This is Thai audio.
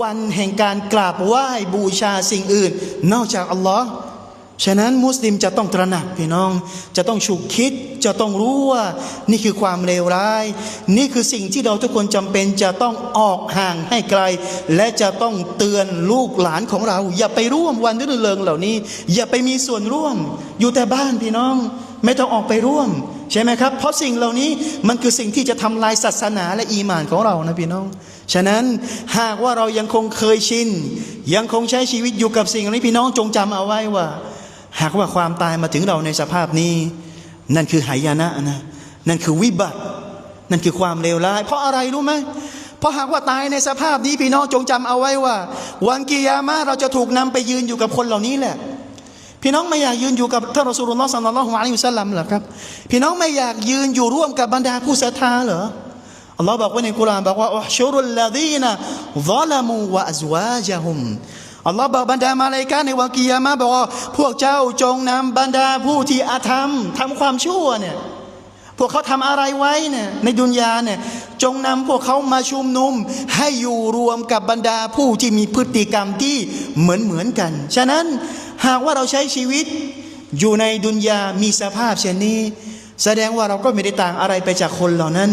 วันแห่งการกราบไหว้บูชาสิ่งอื่น นอกจากอัลลอฮ์ฉะนั้นมุสลิมจะต้องตระหนักพี่น้อง จะต้องฉุกคิดจะต้องรู้ว่านี่คือความเลวร้าย นี่คือสิ่งที่เราทุกคนจำเป็นจะต้องออกห่างให้ไกล และจะต้องเตือนลูกหลานของเรา อย่าไปร่วมวันรื่นเริงเหล่านี้ อย่าไปมีส่วนร่วม อยู่แต่บ้านพี่น้อง ไม่ต้องออกไปร่วม ใช่ไหมครับ เพราะสิ่งเหล่านี้มันคือสิ่งที่จะทำลายศาสนาและอีหมานของเรานะพี่น้อง ฉะนั้นหากว่าเรายังคงเคยชิน ยังคงใช้ชีวิตอยู่กับสิ่งเหล่านี้พี่น้องจงจำเอาไว้ว่า หากว่าความตายมาถึงเราในสภาพนี้ นั่นคือหายนะนะนั่นคือวิบัติ นั่นคือความเลวร้าย เพราะอะไรรู้ไหมเพราะหากว่าตายในสภาพนี้พี่น้องจงจำเอาไว้ว่า วันกิยามะเราจะถูกนำไปยืนอยู่กับคนเหล่านี้แหละ พี่น้องไม่อยากยืนอยู่กับท่านรอสูลุลลอฮ์สัลลัลลอฮุอะลัยฮิวสัลลัมเหรอครับ พี่น้องไม่อยากยืนอยู่ร่วมกับบรรดาผู้ศรัทธาเหรออัลลอฮ์บอกไว้ในกุรานบอกว่าอุฮชุรุลลดีนะซาลามูวะอัซวาจฮุมอัลลอฮ์บอกบรรดามาเลกะห์ในวันกิยามะบอกว่าพวกเจ้าจงนำบรรดาผู้ที่อาธรรมทำความชั่วเนี่ยพวกเขาทำอะไรไว้เนี่ยในดุนยาเนี่ยจงนำพวกเขามาชุมนุม ให้อยู่รวมกับบรรดาผู้ที่มีพฤติกรรมที่เหมือนเหมือนกัน ฉะนั้น หากว่าเราใช้ชีวิตอยู่ในดุนยามีสภาพเช่นนี้ แสดงว่าเราก็ไม่ได้ต่างอะไรไปจากคนเหล่านั้น